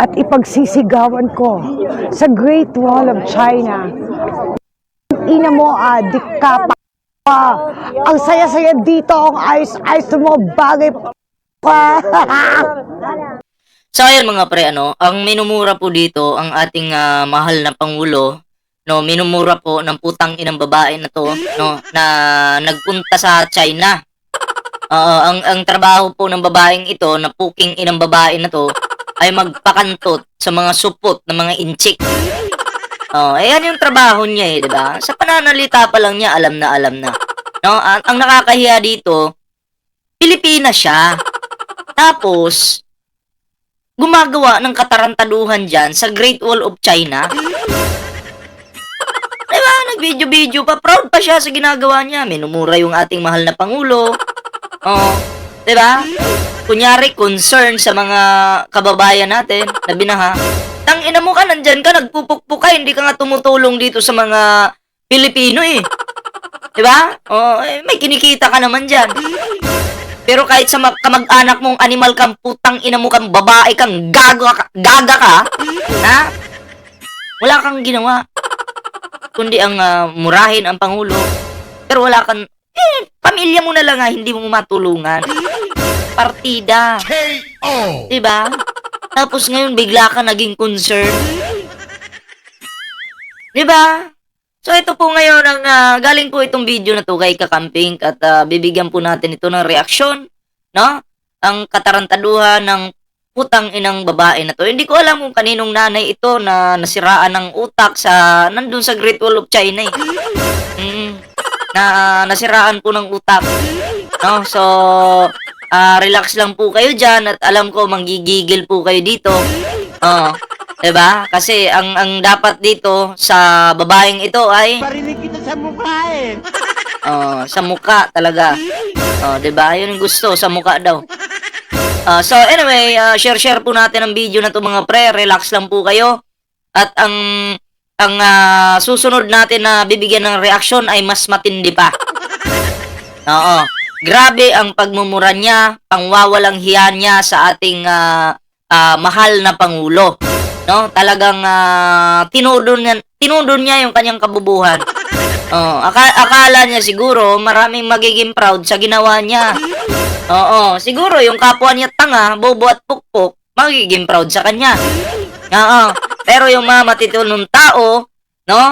at ipagsisigawan ko sa Great Wall of China. Ina mo, adik ka pa. Ang saya-saya dito, ang ayos-ayos mo, bagay pa. So ayun mga pre, ano, ang minumura po dito, ang ating ah, mahal na Pangulo, no, minumura po ng putang inang babae na to, no, na nagpunta sa China. Oo, ang, ang trabaho po ng babaeng ito, na puking inang babae na to, ay magpakantot sa mga supot ng mga inchik. Oh, eh yan yung trabaho niya eh, 'di ba? Sa pananalita pa lang niya, alam na alam na. No, ang, ang nakakahiya dito, Pilipinas siya. Tapos, gumagawa ng katarantaduhan dyan sa Great Wall of China. Diba? Nag-video-video pa. Proud pa siya sa ginagawa niya. Minumura yung ating mahal na Pangulo. Oh, diba? Kunyari, concern sa mga kababayan natin na binaha. Tang ina mo ka, nandyan ka, nagpupukpuk ka, hindi ka nga tumutulong dito sa mga Pilipino eh. Diba? Oh, eh, may kinikita ka naman dyan. Pero kahit sa mag- kamag-anak mong animal kang putang ina mo kang babae kang gaga ka, gaga ka, ha? Wala kang ginawa. Kundi ang ah, murahin ang Pangulo. Pero wala kang, eh, pamilya mo na lang nga, hindi mo matulungan. Partida. KO! Diba? Tapos ngayon bigla ka naging concern. Diba? So ito po ngayon ang ah, galing po itong video na to kay Kakamping at ah, bibigyan po natin ito ng reaksyon, no? Ang katarantaduhan ng putang inang babae na to. Hindi ko alam kung kaninong nanay ito na nasiraan ng utak sa nandun sa Great Wall of China eh. Mm, na nasiraan po ng utak. No? So ah, relax lang po kayo diyan at alam ko manggigigil po kayo dito. Oh, 'di ba? Kasi ang ang dapat dito sa babaeng ito ay Parinig kita sa mukha eh! oh, sa muka talaga. Oh, 'di ba? 'Yun yung gusto sa muka daw. Ah, so anyway, ah, share-share po natin ang video na to mga pre. Relax lang po kayo. At ang ang ah, susunod natin na bibigyan ng reaksyon ay mas matindi pa. Oo. Grabe ang pagmumura niya, pangwawalang hiya niya sa ating ah, ah, mahal na pangulo. No? Talagang uh, tinudo niya, tinudo niya yung kanyang kabubuhan. Oh, aka- akala niya siguro maraming magiging proud sa ginawa niya. Oo, siguro yung kapwa niya tanga, bobo at pukpok, magiging proud sa kanya. Oo. Pero yung mga matitulong tao, no?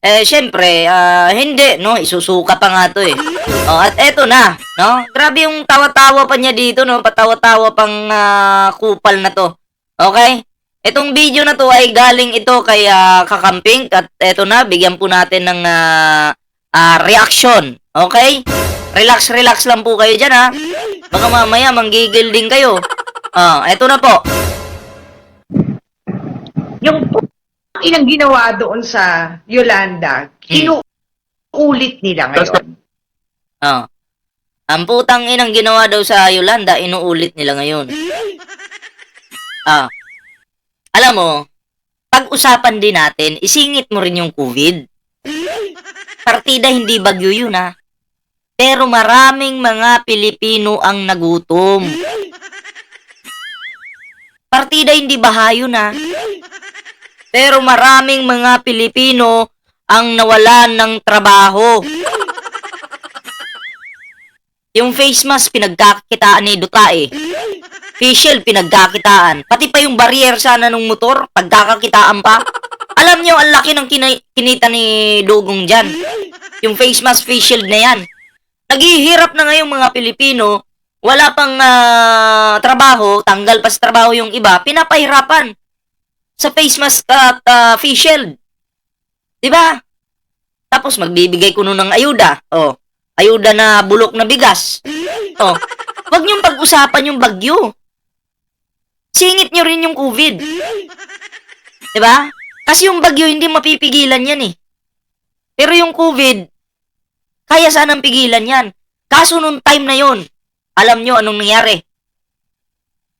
Eh, syempre, ah, hindi, no? Isusuka pa nga to eh. Oh, at eto na, no? Grabe yung tawa-tawa pa niya dito, no? Patawa-tawa pang ah, kupal na to. Okay? Itong video na to ay galing ito kay ah, Kakamping at eto na, bigyan po natin ng ah, ah, reaction. Okay? Relax, relax lang po kayo dyan, ha? Baka mamaya manggigil din kayo. Ah, eto na po. yung inang ginawa doon sa Yolanda, inuulit nila ngayon. Ah. Ang putang inang ginawa daw sa Yolanda, inuulit nila ngayon. Ah. Alam mo, pag-usapan din natin, isingit mo rin yung COVID. Partida hindi bagyo yun ha. Pero maraming mga Pilipino ang nagutom. Partida hindi bahayo na. Pero maraming mga Pilipino ang nawalan ng trabaho. Yung face mask pinagkakitaan ni Dutae. Facial pinagkakitaan. Pati pa yung barrier sana ng motor, pagkakakitaan pa. Alam niyo, ang laki ng kina- kinita ni Dugong dyan. Yung face mask, face shield na yan. Naghihirap na ngayong mga Pilipino, wala pang ah, trabaho, tanggal pa sa trabaho yung iba, pinapahirapan sa face mask at ah, face shield. 'Di ba? Tapos magbibigay kuno ng ayuda. Oh, ayuda na bulok na bigas. Oh, wag niyong pag-usapan yung bagyo. Singit niyo rin yung COVID. 'Di ba? Kasi yung bagyo hindi mapipigilan yan eh. Pero yung COVID, kaya sanang pigilan yan. Kaso nung time na yon, alam nyo anong nangyari.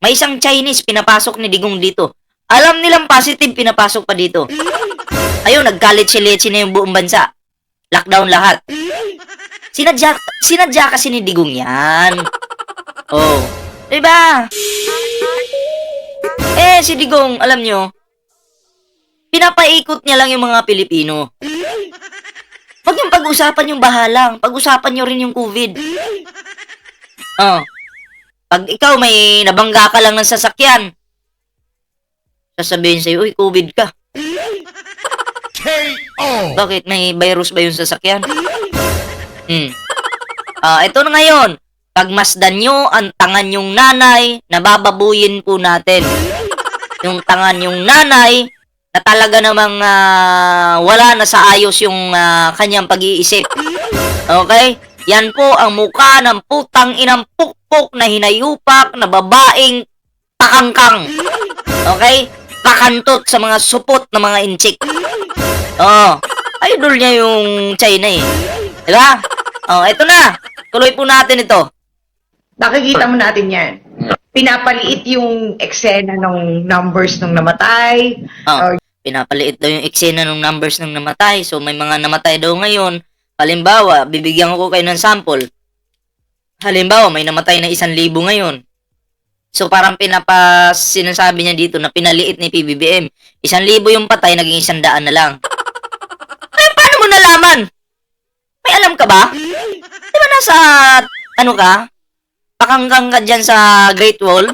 May isang Chinese pinapasok ni Digong dito. Alam nilang positive, pinapasok pa dito. Ayun, nagkalit-silitsi na yung buong bansa. Lockdown lahat. Sinadya, sinadya kasi ni Digong yan. Oh. Diba? Eh, si Digong, alam nyo, pinapaikot niya lang yung mga Pilipino. Huwag yung pag-usapan yung bahalang. Pag-usapan nyo rin yung COVID. Oh. Pag ikaw may nabangga ka lang ng sasakyan, sasabihin sa'yo, uy, COVID ka. K.O. Bakit? May virus ba yung sasakyan? Hmm. Ah, ito na ngayon. Pagmasdan nyo ang tangan yung nanay, nabababuyin po natin. Yung tangan yung nanay, na talaga namang ah, wala na sa ayos yung ah, kanyang pag-iisip. Okay? Yan po ang mukha ng putang inang pukpok na hinayupak na babaeng takangkang. Okay? Pakantot sa mga supot na mga inchik. Oh, idol niya yung China eh. Diba? Oh, eto na. Tuloy po natin ito. Nakikita mo natin yan. Pinapaliit yung eksena ng numbers ng namatay. Oh, pinapaliit daw yung eksena ng numbers ng namatay. So, may mga namatay daw ngayon. Halimbawa, bibigyan ko kayo ng sample. Halimbawa, may namatay na isang libo ngayon. So, parang pinapa, sinasabi niya dito na pinaliit ni PBBM. Isang libo yung patay, naging isang daan na lang. Eh, paano mo nalaman? May alam ka ba? Di ba nasa, ano ka? Pakanggang ka dyan sa Great Wall?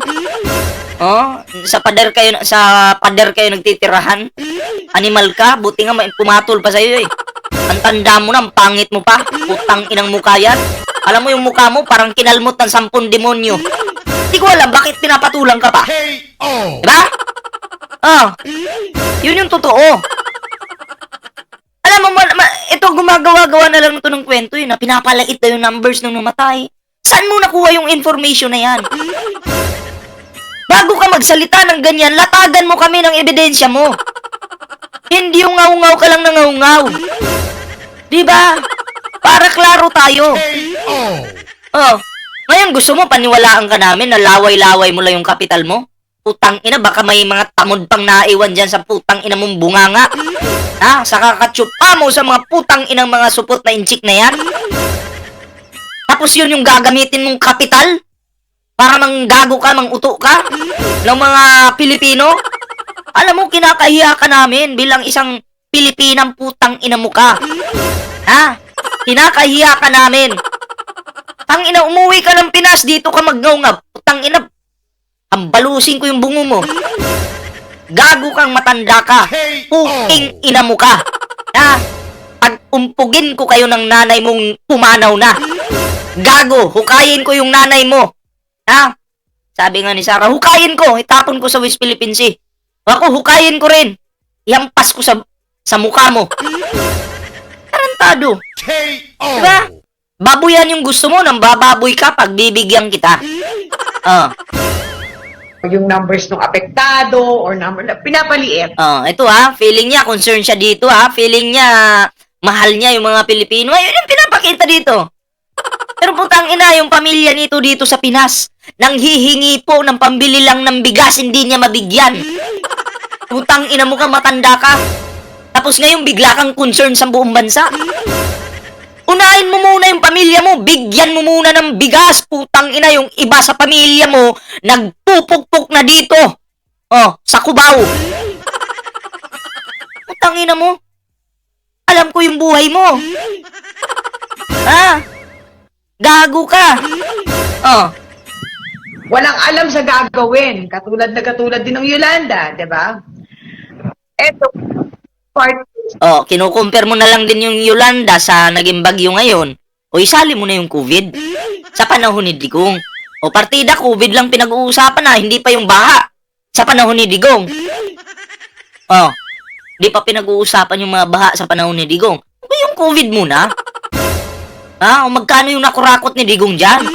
Oh, sa pader kayo sa pader kayo nagtitirahan. Animal ka, buti nga may pumatol pa sa iyo eh. Ang tanda mo na, ang pangit mo pa. Putang inang mukha yan. Alam mo yung mukha mo, parang kinalmot ng sampung demonyo. Hindi ko alam bakit pinapatulang ka pa. K.O. Diba? Oh, yun yung totoo. Alam mo, ma- ma- ito gumagawa-gawa na lang ito ng kwento yun, na pinapalait na yung numbers ng namatay. Saan mo nakuha yung information na yan? Bago ka magsalita ng ganyan, latagan mo kami ng ebidensya mo. Hindi yung ngaw-ngaw ka lang ng ngaw-ngaw. Diba? Para klaro tayo. K.O. Oh, ngayon gusto mo paniwalaan ka namin na laway-laway mo lang yung kapital mo? Putang ina, baka may mga tamod pang naiwan dyan sa putang ina mong bunganga. Ha? Sa kakatsup pa mo sa mga putang inang mga supot na inchik na yan? Tapos yun yung gagamitin mong kapital? Para mang gago ka, mang uto ka? Ng mga Pilipino? Alam mo, kinakahiya ka namin bilang isang Pilipinang putang ina mo ka. Ha? Kinakahiya ka namin. Tang ina, umuwi ka ng Pinas, dito ka magngawngab. Tang ina, ambalusin ko yung bungo mo. Gago kang matanda ka. Puking ina mo ka. Ha? Pag umpugin ko kayo ng nanay mong pumanaw na. Gago, hukayin ko yung nanay mo. Ha? Sabi nga ni Sarah, hukayin ko, itapon ko sa West Philippine Sea. Ako, hukayin ko rin. Ihampas ko sa sa mukha mo. Tarantado. K.O. Diba? Baboyan yung gusto mo, nang bababoy ka pag bibigyan kita. Oh, Yung numbers ng apektado or number na pinapaliit. oh, ito ha, feeling niya, concern siya dito ha, feeling niya, mahal niya yung mga Pilipino. Ayun yung pinapakita dito. Pero putang ina, yung pamilya nito dito sa Pinas, nang hihingi po ng pambili lang ng bigas, hindi niya mabigyan. Putang ina mo ka, matanda ka. Tapos ngayon bigla kang concern sa buong bansa. Unahin mo muna yung pamilya mo, bigyan mo muna ng bigas, putang ina, yung iba sa pamilya mo, nagpupukpok na dito. Oh, sa Cubao. Putang ina mo. Alam ko yung buhay mo. Ha? Gago ka. Oh, Walang alam sa gagawin. Katulad na katulad din ng Yolanda, di ba? Eto, part oh, kinukumpir mo na lang din yung Yolanda sa naging bagyo ngayon. O isali mo na yung COVID. Sa panahon ni Digong. O partida, COVID lang pinag-uusapan na, hindi pa yung baha. Sa panahon ni Digong. Oh, di pa pinag-uusapan yung mga baha sa panahon ni Digong. O yung COVID muna. Ha? O magkano yung nakurakot ni Digong dyan?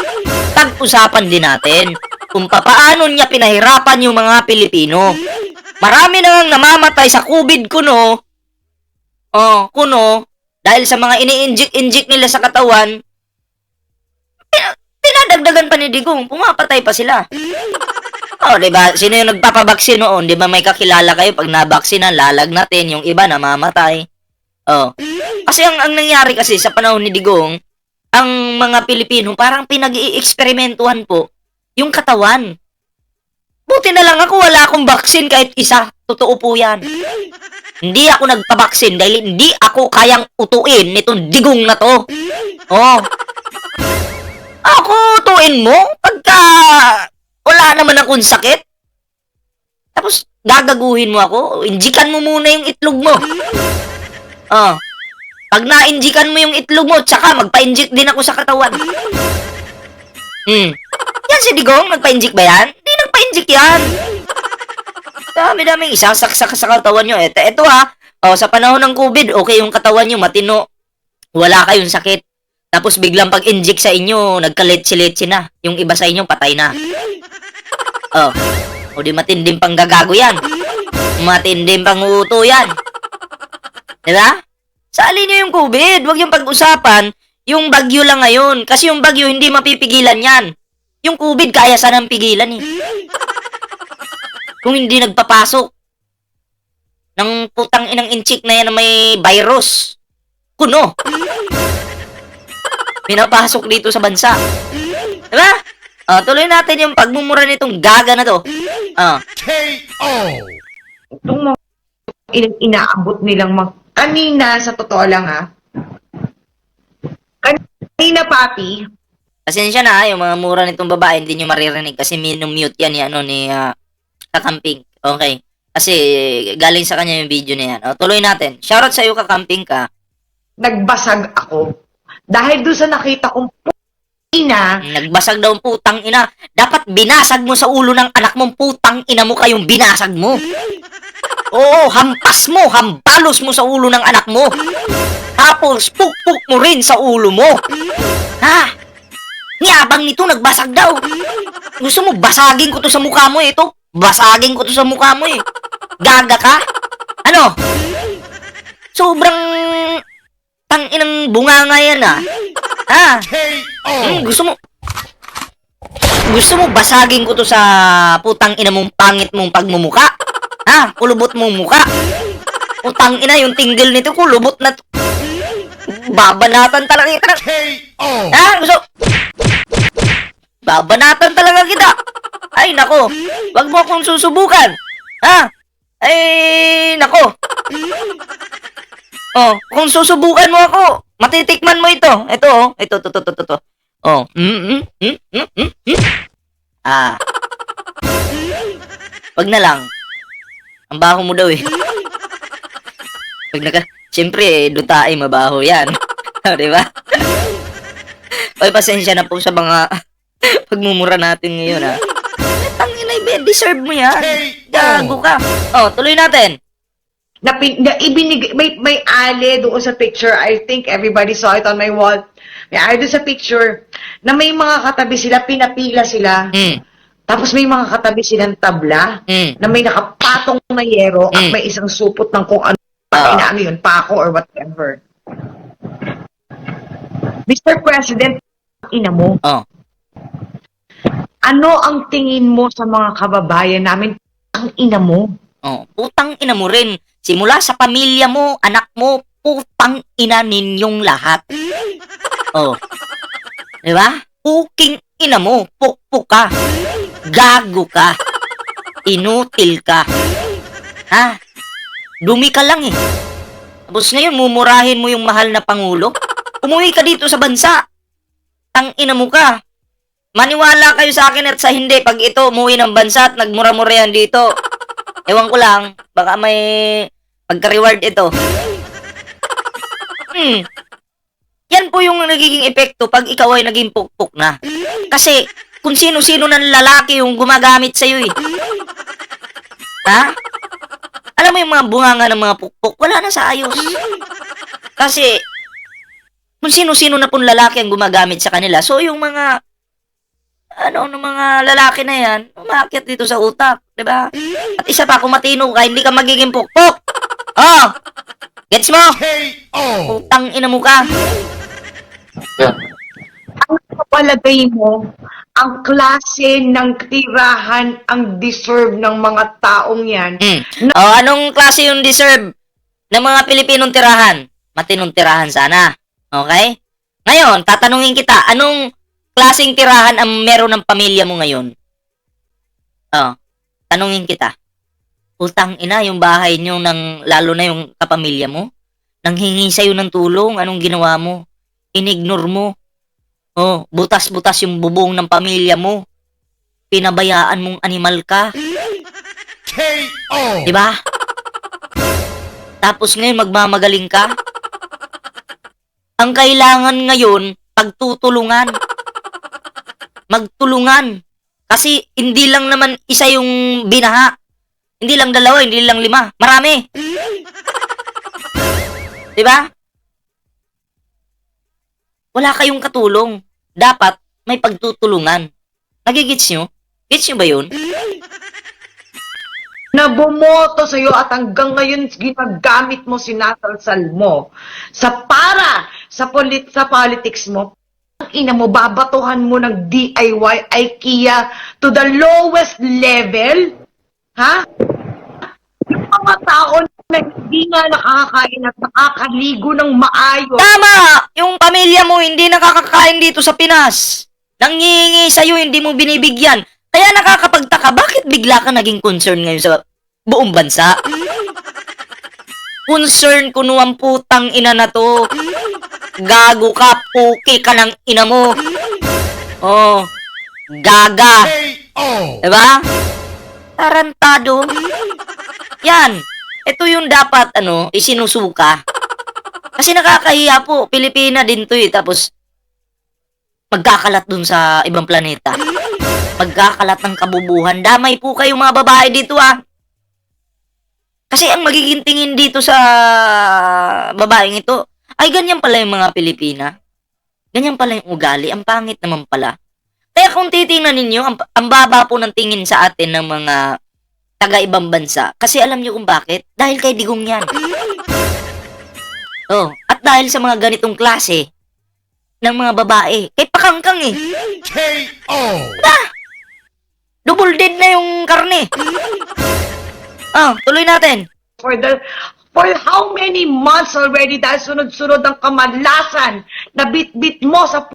Tag-usapan din natin kung papaano niya pinahirapan yung mga Pilipino. Marami nang namamatay sa COVID kuno. Oh, kuno dahil sa mga ini-inject-inject nila sa katawan. pina- Pinadagdagan pa ni Digong, pumapatay pa sila. Oh, 'di ba? Sino yung nagpapabaksin noon? 'Di ba may kakilala kayo pag nabaksinan, lalag natin, yung iba namamatay. Oh. Kasi ang, ang nangyari kasi sa panahon ni Digong, ang mga Pilipino parang pinag-ieksperimentuhan po yung katawan. Buti na lang ako, wala akong baksin kahit isa. Totoo po yan. Hindi ako nagpabaksin dahil hindi ako kayang utuin nitong digong na to. Oh. Ako utuin mo pagka wala naman akong sakit. Tapos gagaguhin mo ako. Injikan mo muna yung itlog mo. Oh. Pag na-injikan mo yung itlog mo, tsaka magpa-injik din ako sa katawan. Hmm. Yan si Digong, nagpa-injik ba yan? Hindi nagpa-injik yan. Dami-daming isasaksak sa katawan nyo. Ito, ito ha, oh, sa panahon ng COVID, okay yung katawan nyo, matino. Wala kayong sakit. Tapos biglang pag-inject sa inyo, nagkaletsi-letsi na. Yung iba sa inyo, patay na. Oh. O di matinding pang gagago yan. Matinding pang uuto yan. Diba? Sali nyo yung COVID. Huwag yung pag-usapan. Yung bagyo lang ngayon. Kasi yung bagyo, hindi mapipigilan yan. Yung COVID, kaya sanang pigilan eh. Kung hindi nagpapasok ng putang inang inchik na yan na may virus. Kuno. Pinapasok dito sa bansa. Diba? Ah, tuloy natin yung pagmumura nitong gaga na to. Ah, K.O. Itong mga in- inaabot nilang mag... Kanina, sa totoo lang ha, kanina, papi, pasensya na ah, yung mga mura nitong babae, hindi nyo maririnig kasi minumute yan ni, ano, ni ah, Kakamping. Okay. Kasi galing sa kanya yung video na yan. O, tuloy natin. Shoutout sa iyo, Kakamping ka. nagbasag ako. Dahil doon sa nakita kong ina, Nagbasag daw ang putang ina. Dapat binasag mo sa ulo ng anak mong putang ina mo kayong binasag mo. Oo, hampas mo, hambalos mo sa ulo ng anak mo. Tapos, pukpuk mo rin sa ulo mo. Ha? Niyabang nito, nagbasag daw. Gusto mo, basagin ko to sa mukha mo eh, ito. Basagin ko to sa mukha mo eh. Gaga ka? Ano? Sobrang tanginang bunganga yan ah. Ha? Hmm, gusto mo Gusto mo basagin ko to sa putang ina mong pangit mong pagmumuka? Ha? Kulubot mong muka? Putang ina yung tinggil nito kulubot na to. Babanatan talaga kita. K.O. Ha? Gusto Babanatan talaga kita. Ay nako. Wag mo akong susubukan. Ha? Ay nako. Oh, kung susubukan mo ako, matitikman mo ito. Ito oh, ito to to to to. Oh, mm mm mm mm mm. mm. Ah. Wag na lang. Ang baho mo daw eh. Pag naka, siyempre eh, dutae mabaho yan. Di ba? Oy, pasensya na po sa mga pagmumura natin ngayon ha. Tangina, ibe, deserve mo yan. Gago ka. Oh, tuloy natin. na, pin, na ibinig, may, may ale doon sa picture. I think everybody saw it on my wall. May ale doon sa picture na may mga katabi sila, pinapila sila. Mm, Tapos may mga katabi silang tabla mm. na may nakapatong na yero at Mm. may isang supot ng kung ano, Ah. na ano yun, pako or whatever. Mr. President, ina mo, Oh. Ano ang tingin mo sa mga kababayan namin? Ang ina mo. Oh, putang ina mo rin. Simula sa pamilya mo, anak mo, putang ina ninyong lahat. Oh. 'Di ba? Puking ina mo, pukpuk ka. Gago ka. Inutil ka. Ha? Dumi ka lang eh. Tapos ngayon, mumurahin mo yung mahal na pangulo? Umuwi ka dito sa bansa. Tang ina mo ka. Maniwala kayo sa akin at sa hindi pag ito umuwi ng bansa at nagmura-mura yan dito. Ewan ko lang, baka may pagka-reward ito. Hmm. Yan po yung nagiging epekto pag ikaw ay naging pukpok na. Kasi kung sino-sino ng lalaki yung gumagamit sa'yo eh. Ha? Alam mo yung mga bunganga ng mga pukpok, wala na sa ayos. Kasi kung sino-sino na pong lalaki ang gumagamit sa kanila, so yung mga ano, ng mga lalaki na yan, umakyat dito sa utak, di ba? At isa pa, kung matino ka, hindi ka magiging pukpok. Oh! Gets mo? K.O. Utang ina mo ka. Sa palagay mo ang klase ng tirahan ang deserve ng mga taong yan? Hmm. Oh, anong klase yung deserve ng mga Pilipinong tirahan? Matinong tirahan sana. Okay? Ngayon, tatanungin kita, anong klaseng tirahan ang meron ng pamilya mo ngayon? Oh, tanungin kita. Utang ina, yung bahay nyo, ng, lalo na yung kapamilya mo, nanghingi sa'yo ng tulong, anong ginawa mo? Inignore mo. Oh, butas-butas yung bubong ng pamilya mo. Pinabayaan mong animal ka. KO. Di ba? Tapos ngayon, magmamagaling ka? Ang kailangan ngayon, pagtutulungan. Magtulungan. Kasi hindi lang naman isa yung binaha. Hindi lang dalawa, hindi lang lima. Marami. Di ba? Wala kayong katulong. Dapat may pagtutulungan. Nagigits nyo? Gets nyo ba yun? na bumoto sa'yo at hanggang ngayon ginagamit mo, sinasalsal mo sa para sa, polit sa politics mo, ina mo, babatuhan mo ng DIY, IKEA to the lowest level? Ha? Yung mga tao na hindi nga nakakakain at nakakaligo ng maayos. Tama! Yung pamilya mo hindi nakakakain dito sa Pinas. Nangihingi sa'yo, hindi mo binibigyan. Kaya nakakapagtaka, bakit bigla ka naging concern ngayon sa buong bansa? Concern kuno ang putang ina na to. Gago ka, puki ka ng ina mo. Oh, gaga. Diba? Tarantado. Yan. Ito yung dapat, ano, isinusuka. Kasi nakakahiya po. Pilipina din to eh. Tapos, magkakalat dun sa ibang planeta. Magkakalat ng kabubuhan. Damay po kayo mga babae dito ah. Kasi ang magiging tingin dito sa babaeng ito, ay ganyan pala yung mga Pilipina. Ganyan pala yung ugali. Ang pangit naman pala. Kaya kung titingnan ninyo, ang, ang baba po ng tingin sa atin ng mga taga-ibang bansa. Kasi alam niyo kung bakit? Dahil kay Digong yan. Oh, at dahil sa mga ganitong klase ng mga babae. Kay pakangkang eh. KO. Double dead na yung karne. Ah, tuloy natin. For the for how many months already dahil sunod-sunod ang kamalasan na bit-bit mo sa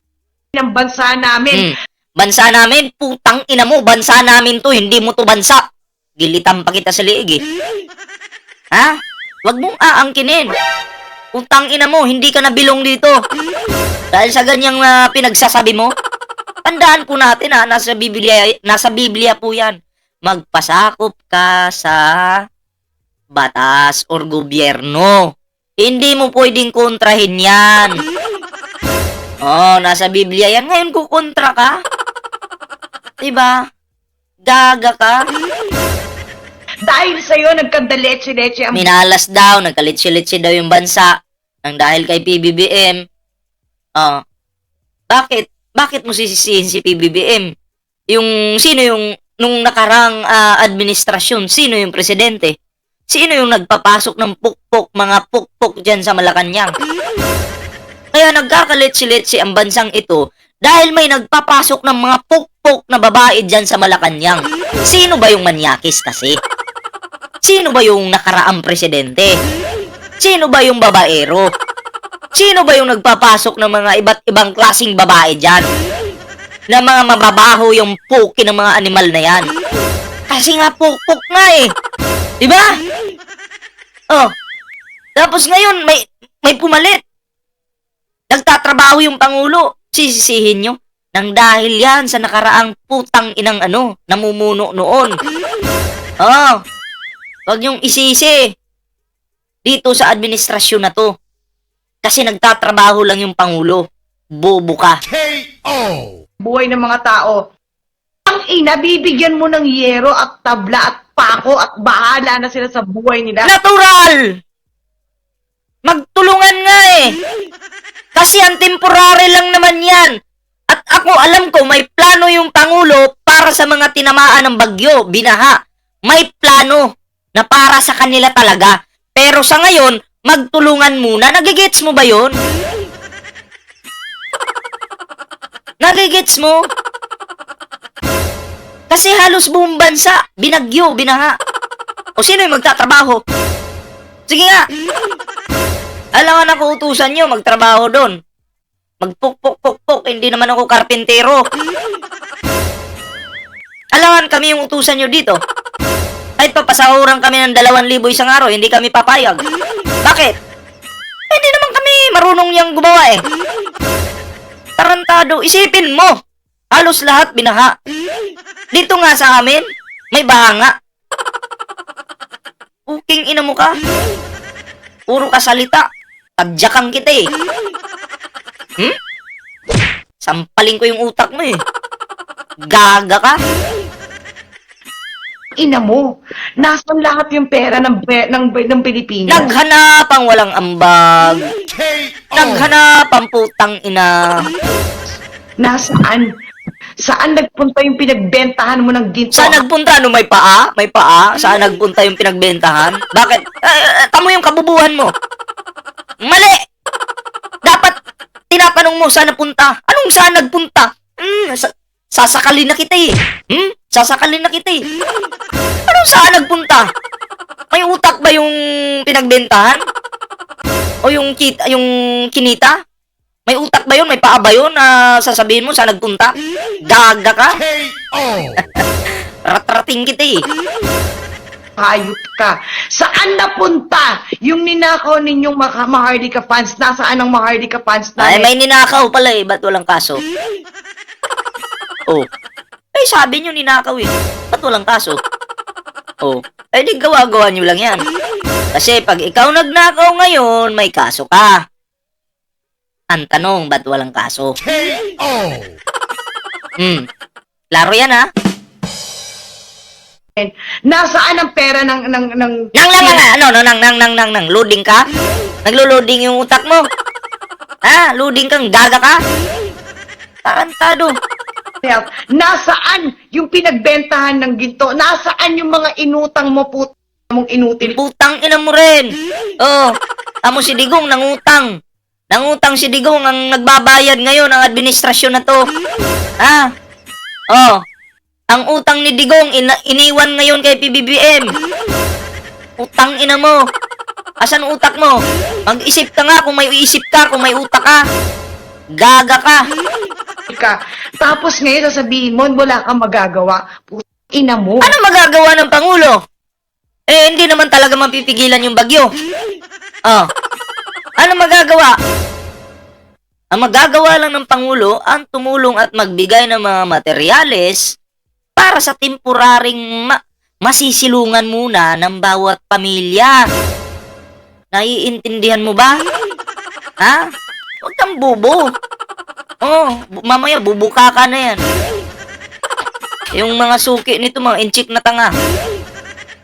ng bansa namin. Hmm. Bansa namin, putang ina mo, bansa namin to, hindi mo to bansa. Gilitan pa kita sa liig eh. Ha? Huwag mong aangkinin. Putang ina mo, hindi ka nabilong dito. Dahil sa ganyang ah, pinagsasabi mo, tandaan po natin ha, nasa Biblia, nasa Biblia po yan. Magpasakop ka sa batas or gobyerno. Hindi mo pwedeng kontrahin yan. Oh, nasa Biblia yan. Ngayon kukontra ka. Diba? Gaga ka. Dahil sa'yo, nagkandaletse-letse ang Minalas daw, nagkalitsi-litsi daw yung bansa. Nang dahil kay PBBM. Oh. Bakit? Bakit mo sisisihin si PBBM? Yung, sino yung, nung nakarang ah, administrasyon, sino yung presidente? Sino yung nagpapasok ng pukpok, mga pukpok dyan sa Malacanang? Kaya nagkakalitsi-litsi ang bansang ito dahil may nagpapasok ng mga pukpok na babae dyan sa Malacanang. Sino ba yung manyakis kasi? Sino ba yung nakaraang presidente? Sino ba yung babaero? Sino ba yung nagpapasok ng mga iba't ibang klasing babae dyan? Na mga mababaho yung puki ng mga animal na yan. Kasi nga pukpok nga eh. Di ba? Oh. Tapos ngayon may may pumalit. Nagtatrabaho yung pangulo. Sisisihin nyo. Nang dahil yan sa nakaraang putang inang ano, namumuno noon. Oh. Huwag yung isisi. Dito sa administrasyon na to. Kasi nagtatrabaho lang yung pangulo. Bobo ka. KO. buhay ng mga tao. Ang ina, bibigyan mo ng yero at tabla at pako at bahala na sila sa buhay nila. Natural! Magtulungan nga eh. Kasi ang temporary lang naman yan. At ako alam ko may plano yung Pangulo para sa mga tinamaan ng bagyo, binaha. May plano na para sa kanila talaga. Pero sa ngayon, magtulungan muna. Nagigets mo ba yon? Nagigets mo? Kasi halos buong bansa, binagyo, binaha. O sino yung magtatrabaho? Sige nga. Alangan ako utusan nyo, magtrabaho doon. Magpuk-puk-puk-puk, hindi naman ako karpintero. Alangan kami yung utusan nyo dito. Kahit papasahuran kami ng 2,000 isang araw, hindi kami papayag. Bakit? Eh, Hindi naman kami marunong yang gumawa eh. Tarantado, isipin mo. Halos lahat binaha. Dito nga sa amin, may baha nga. Uking ina mo ka. Puro ka salita. Tadyakan kita eh. Hmm? Sampalin ko yung utak mo eh. Gaga ka. Ina mo, nasan lahat yung pera ng, pe- ng, ng Pilipinas? Naghanap ang walang ambag. Naghanap ang putang ina. Nasaan? Saan nagpunta yung pinagbentahan mo ng ginto? Saan nagpunta? Ano may paa? May paa? Saan nagpunta yung pinagbentahan? Bakit? Eh, tamo yung kabubuhan mo. Mali! Dapat tinatanong mo saan napunta. Anong saan nagpunta? Hmm, sa- sasakalin na kita eh. Hmm? Sasakalin na kita eh. Anong saan nagpunta? May utak ba yung pinagbentahan? O yung kita, yung kinita? May utak ba yun? May paa ba yun na sasabihin mo saan nagpunta? Gaga ka? Ratrating kita eh. Hayop ka. Saan napunta yung ninakaw ninyong mga Maharlika fans? Nasaan ang Maharlika fans Ay, namin? may ninakaw pala eh. Ba't walang kaso? Oh. Eh, sabi nyo ninakaw eh. Ba't walang kaso? Oh. Eh, di gawa-gawa nyo lang yan. Kasi pag ikaw nagnakaw ngayon, may kaso ka. Ang tanong, ba't walang kaso? K.O. Hmm. Klaro yan ha? Nasaan ang pera ng... ng, ng Nang, nang, nang, ano, no, nang, nang, nang, nang, nang, loading ka? Naglo-loading yung utak mo? Ha? Loading kang gaga ka? Tarantado. health? Nasaan yung pinagbentahan ng ginto? Nasaan yung mga inutang mo puto mong inutil? Putang ina mo rin. Oh, amo si Digong nangutang. Nangutang si Digong ang nagbabayad ngayon ang administrasyon na to. Ha? Oh. Ang utang ni Digong ina- iniwan ngayon kay PBBM. Utang ina mo. Asan utak mo? Mag-isip ka nga kung may isip ka, kung may utak ka. Gaga ka. ka. Tapos ngayon sasabihin mo, wala kang magagawa. Puto, ina mo. Ano magagawa ng Pangulo? Eh, hindi naman talaga mapipigilan yung bagyo. Oh. Ano magagawa? Ang magagawa lang ng Pangulo ang tumulong at magbigay ng mga materyales para sa temporaring ma- masisilungan muna ng bawat pamilya. Naiintindihan mo ba? Ha? Huwag kang bubo. Oh, bu- mamaya bubuka ka na yan. Yung mga suki nito, mga inchik na tanga.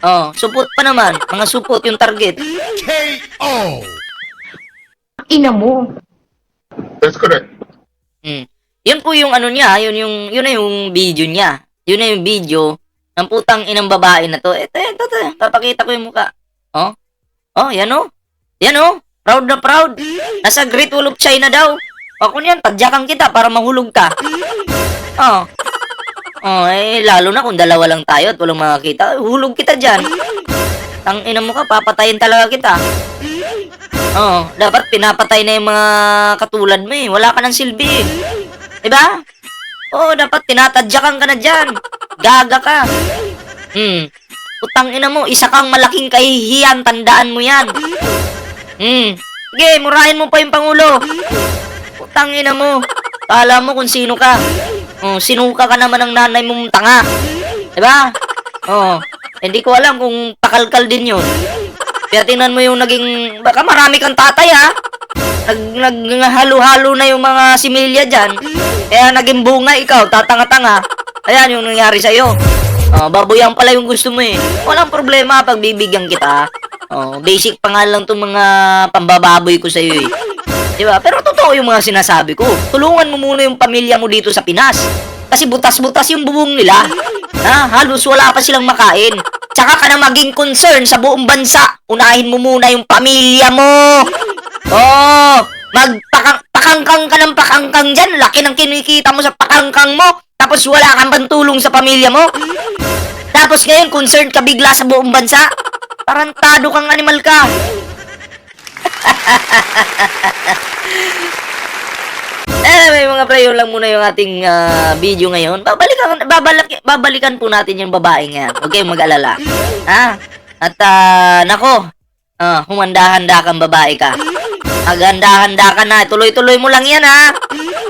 Oh, supot pa naman. Mga supot yung target. K.O. Ina mo. That's correct. Hmm. Yun po yung ano niya, yun yung yun na yung video niya. Yun na yung video ng putang inang babae na to. Ito, ito, ito. Papakita ko yung muka. Oh. Oh, yan oh. Yan oh. Proud na proud. Nasa Great Wall of China daw. O kung yan, tadyakan kita para mahulog ka. Oh. Oh, eh, lalo na kung dalawa lang tayo at walang makakita. Hulog kita dyan. Tang ina mo ka, papatayin talaga kita. Oh, dapat pinapatay na yung mga katulad mo eh. Wala ka ng silbi eh. Diba? Oo, dapat tinatadyakan ka na dyan. Gaga ka. Hmm. Utang ina mo, isa kang malaking kahihiyan, tandaan mo yan. Hmm. Sige, murahin mo pa yung Pangulo. Utang ina mo. Kala mo kung sino ka. Oh, sinuka ka naman ng nanay mong tanga. Diba? Oh, hindi ko alam kung pakalkal din yun. Kaya tingnan mo yung naging, baka marami kang tatay ha. Nag, naghalo-halo na yung mga similya dyan. Kaya naging bunga ikaw, tatanga-tanga. Ayan yung nangyari sa'yo. Oh, baboyan pala yung gusto mo eh. Walang problema pag bibigyan kita. Oh, basic pa nga lang itong mga pambababoy ko sa'yo eh. Di ba? Pero totoo yung mga sinasabi ko. Tulungan mo muna yung pamilya mo dito sa Pinas. Kasi butas-butas yung bubong nila. Ha? Halos wala pa silang makain. Tsaka ka na maging concern sa buong bansa. Unahin mo muna yung pamilya mo. Oh, magpakangkang ka ng pakangkang dyan. Laki ng kinikita mo sa pakangkang mo. Tapos wala kang pantulong sa pamilya mo. Tapos ngayon, concerned ka bigla sa buong bansa. Tarantado kang animal ka. Anyway, mga pre, yun lang muna yung ating ah, video ngayon. Babalikan, babalik, babalikan po natin yung babaeng yan. Huwag kayong mag-alala. Ha? At, ah, nako, ah, humanda-handa kang babae ka. Maghanda-handa ka na. Tuloy-tuloy mo lang yan, ha?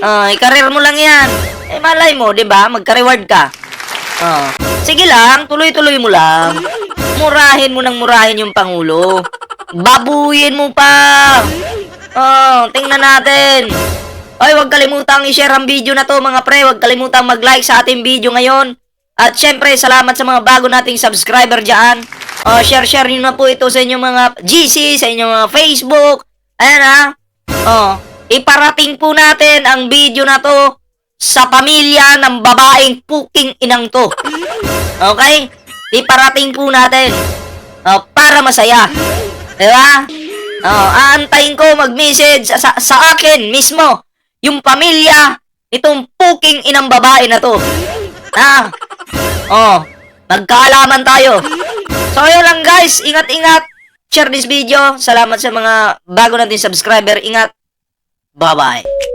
Ah, ikarir mo lang yan. Eh, malay mo, di ba? Magka-reward ka. Ah, sige lang, tuloy-tuloy mo lang. Murahin mo ng murahin yung Pangulo. Babuyin mo pa. Oh, tingnan natin. Oy, huwag kalimutang i-share ang video na to mga pre. Huwag kalimutang mag-like sa ating video ngayon. At syempre, salamat sa mga bago nating subscriber dyan. Oh, share-share nyo na po ito sa inyong mga GC, sa inyong mga Facebook. Ayan ha. Oh, iparating po natin ang video na to sa pamilya ng babaeng puking inang to. Okay? Iparating po natin. Oh, para masaya. Di ba? Oh, aantayin ko mag-message sa, sa akin mismo yung pamilya itong puking inang babae na to. Ah. Oh, magkaalaman tayo. So, ayun lang guys. Ingat-ingat. Share this video. Salamat sa mga bago natin subscriber. Ingat. Bye-bye.